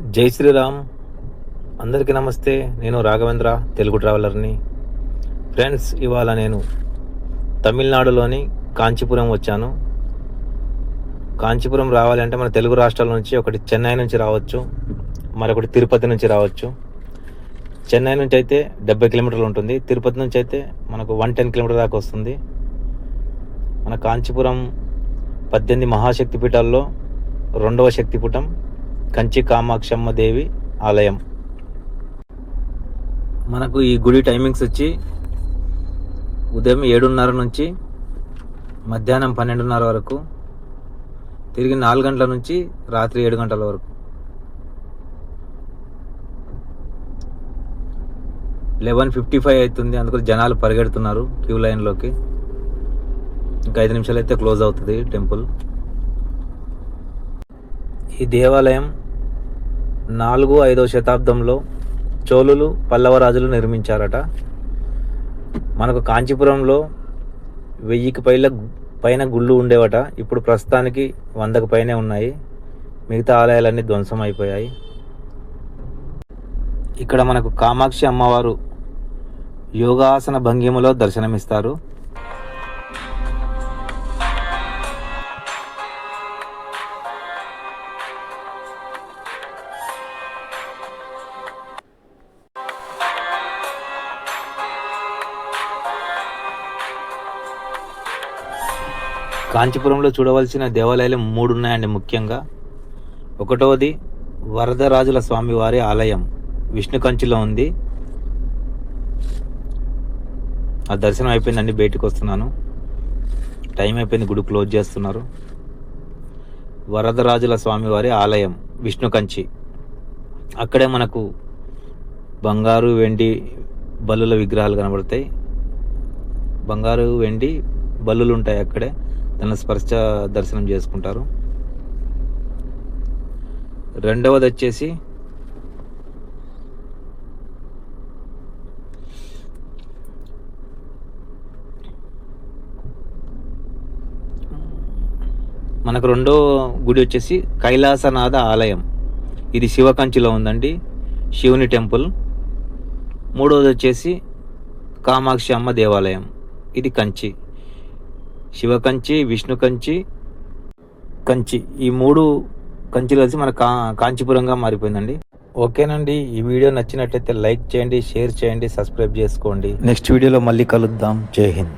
జై శ్రీరామ్. అందరికీ నమస్తే. నేను రాఘవేంద్ర తెలుగు ట్రావెలర్ని. ఫ్రెండ్స్ ఇవాళ నేను తమిళనాడులోని కాంచీపురం వచ్చాను. కాంచీపురం రావాలంటే మన తెలుగు రాష్ట్రాల నుంచి ఒకటి చెన్నై నుంచి రావచ్చు మరొకటి తిరుపతి నుంచి రావచ్చు. చెన్నై నుంచి అయితే డెబ్బై కిలోమీటర్లు ఉంటుంది. తిరుపతి నుంచి అయితే మనకు వన్ టెన్ కిలోమీటర్ దాకా వస్తుంది. మన కాంచీపురం పద్దెనిమిది మహాశక్తి పీఠాల్లో రెండవ శక్తిపీఠం కంచి కామాక్షమ్మ దేవి ఆలయం. మనకు ఈ గుడి టైమింగ్స్ వచ్చి ఉదయం ఏడున్నర నుంచి మధ్యాహ్నం పన్నెండున్నర వరకు తిరిగి నాలుగు గంటల నుంచి రాత్రి ఏడు గంటల వరకు. లెవెన్ ఫిఫ్టీ ఫైవ్ అవుతుంది అందుకు జనాలు పరిగెడుతున్నారు క్యూ లైన్లోకి. ఇంకా ఐదు నిమిషాలు అయితే క్లోజ్ అవుతుంది టెంపుల్. ఈ దేవాలయం నాలుగు ఐదో శతాబ్దంలో చోళులు పల్లవరాజులు నిర్మించారట. మనకు కాంచీపురంలో వెయ్యికి పైల పైన గుళ్ళు ఉండేవట. ఇప్పుడు ప్రస్తుతానికి వందకు పైనే ఉన్నాయి. మిగతా ఆలయాలన్నీ ధ్వంసం అయిపోయాయి. ఇక్కడ మనకు కామాక్షి అమ్మవారు యోగాసన భంగిమలో దర్శనమిస్తారు. కాంచీపురంలో చూడవలసిన దేవాలయాలు మూడు ఉన్నాయండి ముఖ్యంగా. ఒకటవది వరదరాజుల స్వామివారి ఆలయం. విష్ణు కంచిలో ఉంది. ఆ దర్శనం అయిపోయిందండి బయటకు వస్తున్నాను. టైం అయిపోయింది గుడి క్లోజ్ చేస్తున్నారు. వరదరాజుల స్వామివారి ఆలయం విష్ణు కంచి. అక్కడే మనకు బంగారు వెండి బల్లుల విగ్రహాలు కనబడతాయి. బంగారు వెండి బల్లులు ఉంటాయి అక్కడే. తన స్పర్శ దర్శనం చేసుకుంటారు. రెండవది వచ్చేసి మనకు రెండో గుడి వచ్చేసి కైలాసనాథ ఆలయం. ఇది శివకంచిలో ఉందండి శివుని టెంపుల్. మూడవది వచ్చేసి కామాక్షి అమ్మ దేవాలయం. ఇది కంచి. శివకంచి విష్ణు కంచి కంచి. ఈ మూడు కంచిలు కలిసి మన కా కాంచీపురంగా మారిపోయిందండి. ఓకేనండి. ఈ వీడియో నచ్చినట్లయితే లైక్ చేయండి షేర్ చేయండి సబ్స్క్రైబ్ చేసుకోండి. నెక్స్ట్ వీడియోలో మళ్ళీ కలుద్దాం. జై హింద్.